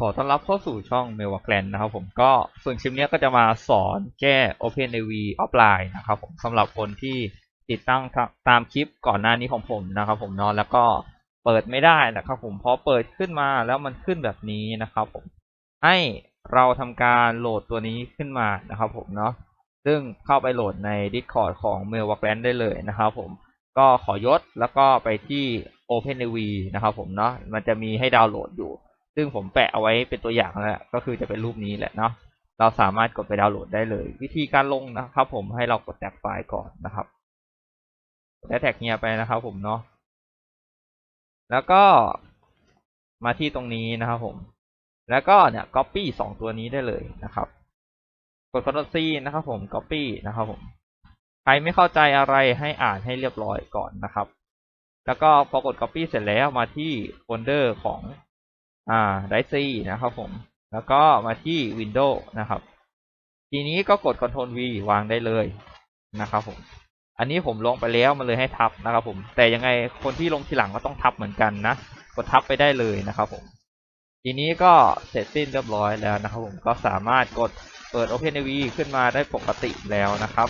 ขอต้อนรับเข้าสู่ช่องเมลว a แกลนนะครับผมก็ส่วนคลิปนี้ก็จะมาสอนแก้ OpenAV offline นะครับผมสำหรับคนที่ติดตั้งตามคลิปก่อนหน้านี้ของผมนะครับผมเนาะแล้วก็เปิดไม่ได้นะครับผมพอเปิดขึ้นมาแล้วมันขึ้นแบบนี้นะครับผมให้เราทำการโหลดตัวนี้ขึ้นมานะครับผมเนาะซึ่งเข้าไปโหลดใน Discord ของ m a i l w a r k l a n d ได้เลยนะครับผมก็ขอยศแล้วก็ไปที่ OpenAV นะครับผมเนาะมันจะมีให้ดาวน์โหลดอยู่ ซึ่งผมแปะเอาไว้เป็นตัวอย่างแล้วก็คือจะเป็นรูปนี้แหละเนาะเราสามารถกดไปดาวน์โหลดได้เลย วิธีการลงนะครับ ผมให้เรากดแท็กไฟล์ก่อนนะครับและแท็กเงียไปนะครับ ผมเนาะแล้วก็มาที่ตรงนี้นะครับ ผม แล้วก็เนี่ย copy สองตัวนี้ได้เลยนะครับ กด Ctrl C นะครับผม copy นะครับผมใครไม่เข้าใจอะไรให้อ่านให้เรียบร้อยก่อนนะครับ แล้วก็พอกด copy เสร็จแล้วมาที่โฟลเดอร์ของ อ่าไดซี่นะครับผม แล้วก็มาที่ Windows นะครับ ทีนี้ก็กด Ctrl V วางได้เลยนะครับผม อันนี้ผมลงไปแล้วมันเลยให้ทับนะครับผม แต่ยังไงคนที่ลงทีหลังก็ต้องทับเหมือนกันนะ กดทับไปได้เลยนะครับผม ทีนี้ก็เสร็จสิ้นเรียบร้อยแล้วนะครับผม ก็สามารถกดเปิด OpenAV ขึ้นมาได้ปกติแล้วนะครับ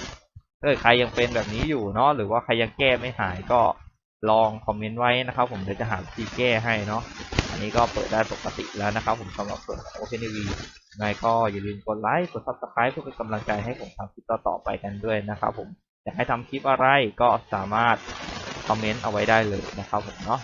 ถ้าใครยังเป็นแบบนี้อยู่เนาะ หรือว่าใครยังแก้ไม่หายก็ ลองคอมเมนต์ไว้นะครับผมเดี๋ยวจะหาวิธีแก้ให้เนาะอันนี้ก็เปิดได้ปกติแล้วนะครับผมสำหรับส่วนของ OpenTV ยังไงก็อย่าลืมกดไลค์กด Subscribe เพื่อเป็นกำลังใจให้ผมทำคลิปต่อๆไปกันด้วยนะครับผมอยากให้ทำคลิปอะไรก็สามารถคอมเมนต์เอาไว้ได้เลยนะครับผมเนาะ